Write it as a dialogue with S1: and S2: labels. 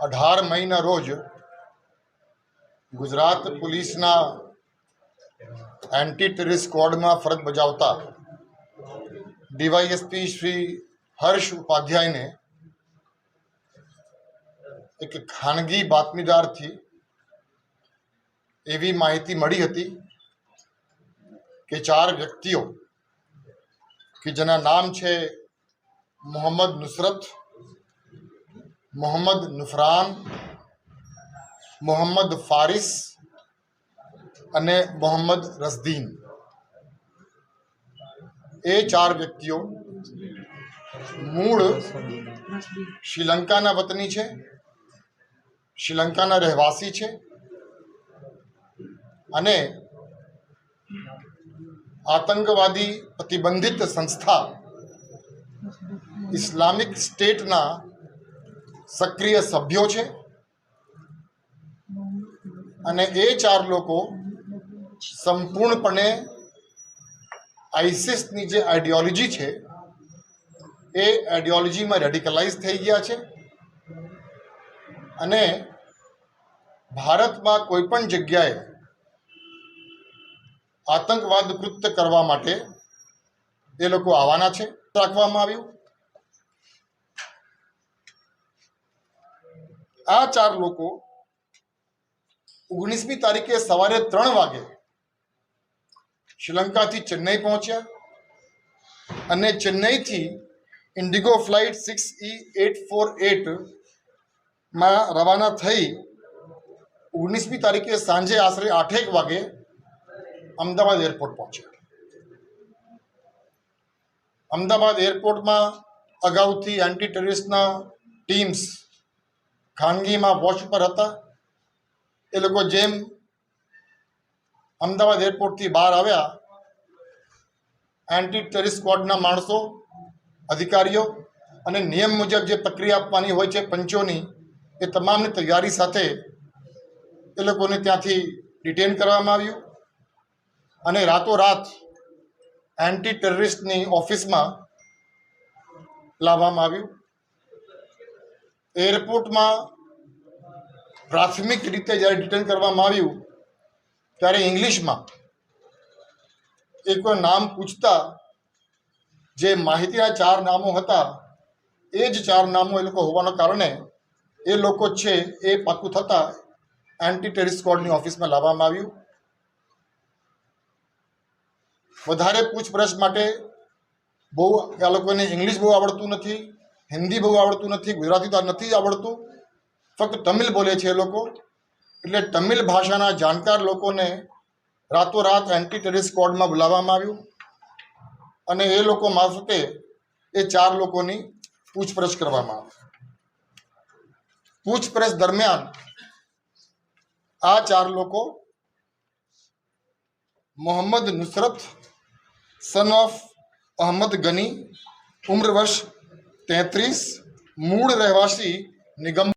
S1: અઢાર મઈના રોજ ગુજરાત પોલીસના એન્ટી ટેરરિસ્ટ સ્ક્વોડમાં ફરજ બજાવતા ડીવાયએસપી શ્રી હર્ષ ઉપાધ્યાયને એક ખાનગી બાતમીદારથી એવી માહિતી મળી હતી કે ચાર વ્યક્તિઓ કે જેના નામ છે મોહમ્મદ નુસરત મોહમ્મદ નુફરાન મોહમ્મદ ફારિસ અને મોહમ્મદ રસદીન એ ચાર વ્યક્તિઓ મૂળ શ્રીલંકાના વતની છે, શ્રીલંકાના રહેવાસી છે અને આતંકવાદી પ્રતિબંધિત સંસ્થા ઇસ્લામિક સ્ટેટના સક્રિય સભ્યો છે. અને એ ચાર લોકો સંપૂર્ણપણે આઈસિસની જે આઈડિયોલોજી છે, એ આઈડિયોલોજીમાં રેડિકલાઇઝ થઈ ગયા છે. અને ભારતમાં કોઈ પણ જગ્યાએ આતંકવાદ કૃત્ય કરવા માટે એ લોકો આવવાના છે. રાખવામાં આવ્યું. આ ચાર લોકો ઓગણીસમી તારીખે સવારે ત્રણ વાગે શ્રીલંકાથી ચેન્નઈ પહોંચ્યા અને ચેન્નઈથી IndiGo flight six E eight four એટમાં રવાના થઈ ઓગણીસમી તારીખે સાંજે આશરે આઠેક વાગે અમદાવાદ એરપોર્ટ પહોંચ્યા. અમદાવાદ એરપોર્ટમાં અગાઉથી એન્ટી ટેરરિસ્ટના ટીમ્સ ખાનગીમાં વોચ પર હતા. એ લોકો જેમ અમદાવાદ એરપોર્ટથી બહાર આવ્યા એન્ટી ટેરિસ સ્કવોડના માણસો, અધિકારીઓ અને નિયમ મુજબ જે પ્રક્રિયા આપવાની હોય છે પંચોની, એ તમામની તૈયારી સાથે એ લોકોને ત્યાંથી ડિટેન કરવામાં આવ્યું. અને રાતોરાત એન્ટી ટેરરિસ્ટની ઓફિસમાં લાવવામાં આવ્યું. એરપોર્ટમાં પ્રાથમિક રીતે જ્યારે ડિટેન કરવામાં આવ્યું, ત્યારે ઇંગ્લિશમાં એ કોઈ નામ પૂછતા જે માહિતીના ચાર નામો હતા, એ જ ચાર નામો એ લોકો હોવાના કારણે એ લોકો છે એ પાકું થતાં એન્ટી ટેરિસ સ્ક્વોડની ઓફિસમાં લાવવામાં આવ્યું. વધારે પૂછપરછ માટે બહુ, આ લોકોને ઇંગ્લિશ બહુ આવડતું નથી. હિન્દી બહુ આવડતું નથી, ગુજરાતી તો નથી જ આવડતું. ફક્ત તમિલ બોલે છે એ લોકો. એટલે તમિલ ભાષાના જાણકાર લોકોને રાતોરાત એન્ટી ટેરિસ સ્ક્વોડમાં બોલાવવામાં આવ્યું. અને એ લોકો મારફતે એ ચાર લોકોની પૂછપરછ કરવામાં આવી. પૂછપરછ દરમિયાન આ ચાર લોકો મોહમ્મદ નુસરત સન ઓફ અહમદ ગની, ઉમ્ર વર્ષ તેત્રીસ મૂળ રહેવાસી નિગમ